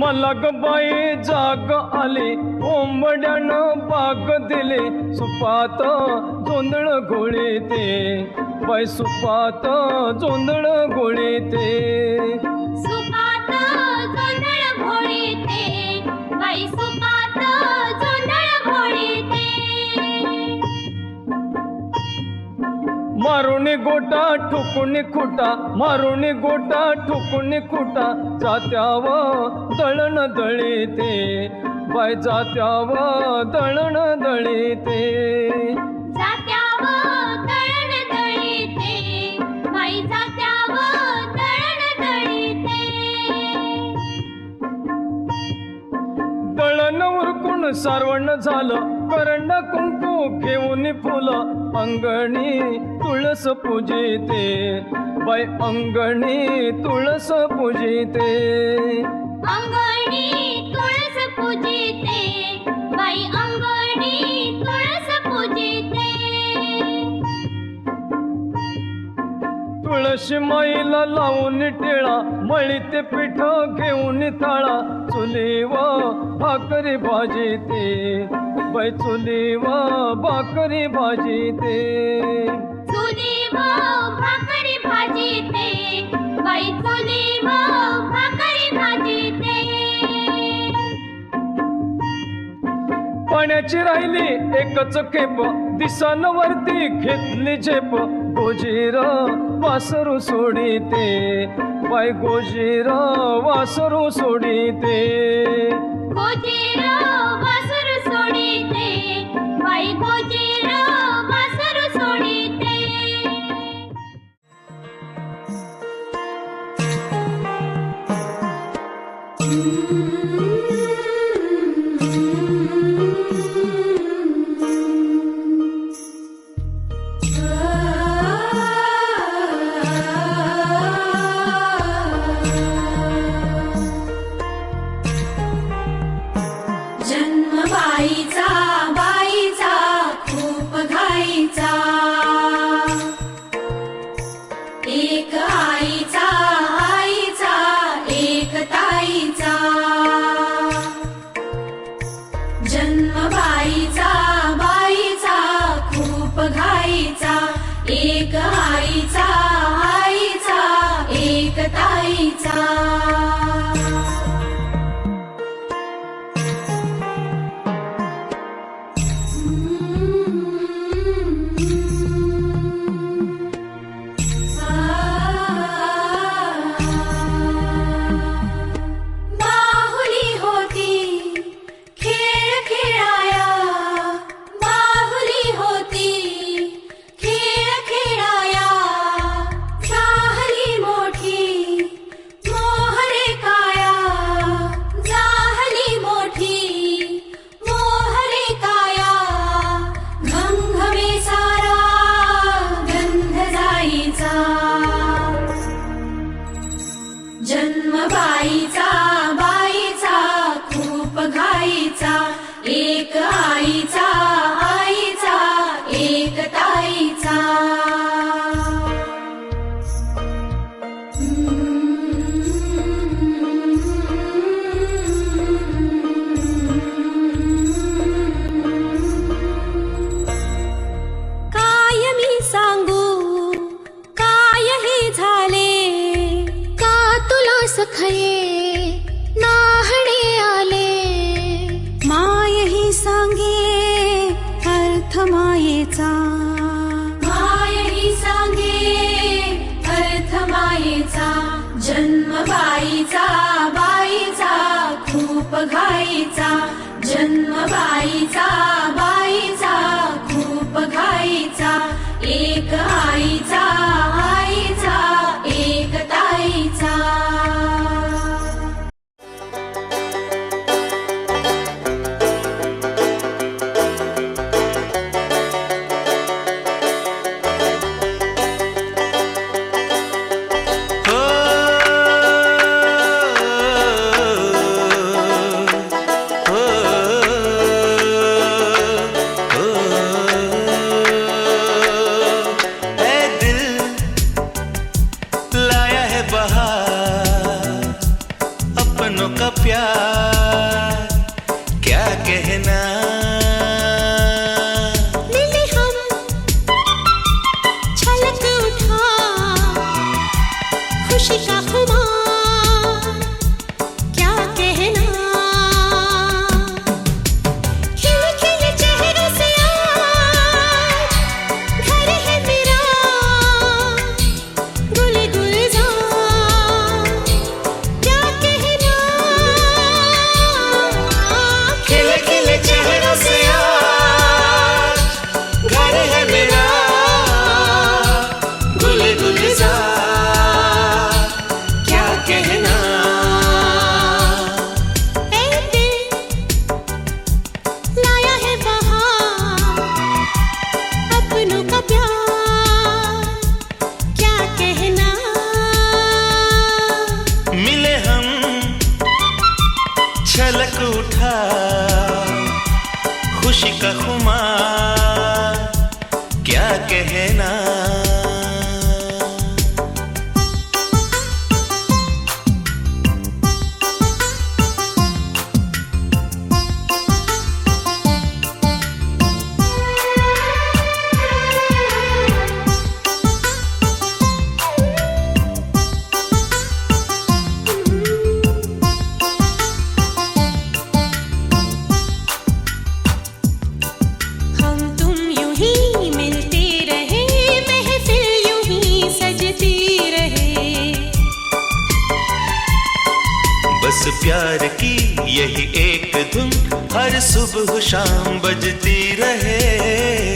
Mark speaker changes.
Speaker 1: मला बाई जाग आली कोंबड्यानं बाग दिली सुपात जोंधळ गोळी ते बाई सुपात जोंधळ गोळी ते गोटा ठुकून खुटा मारुणी गोटा ठुकून खुटा जात्याव दळण दळीते बाय जात्याव दळण ते सारवण झालं. करंड कुंकू घेऊन फुलं. अंगणी तुळस पूजिते. बाई अंगणी तुळस पूजिते.
Speaker 2: अंगणी तुळस पूजिते. बाई अंगणी तुळस पूजिते.
Speaker 1: तुळशी माईला लावून टिळा. मळी ते पीठ घेऊन थाळा चुलीव भाकरी भाजी ते. बाई चुलीव भाकरी भाजी ते.
Speaker 2: भाकरी बाई चुली भाकरी भाजीते
Speaker 1: पाण्याची राहिली एकच खेप. दिसांवरती घेतली झेप. गोजीर वासरू सोडिते. बाई गोजीर वासरू सोडिते.
Speaker 2: गोजीर वासर सोडिते. बाई गोजीर सोडिते.
Speaker 3: 家. एक आईचा मायेचा माय ही सांगे अर्थ मायेचा जन्म बाईचा बाईचा खूप घाईचा जन्म बाईचा खुशी का खुमा प्यार
Speaker 4: की यही एक धुन हर सुबह शाम बजती रहे।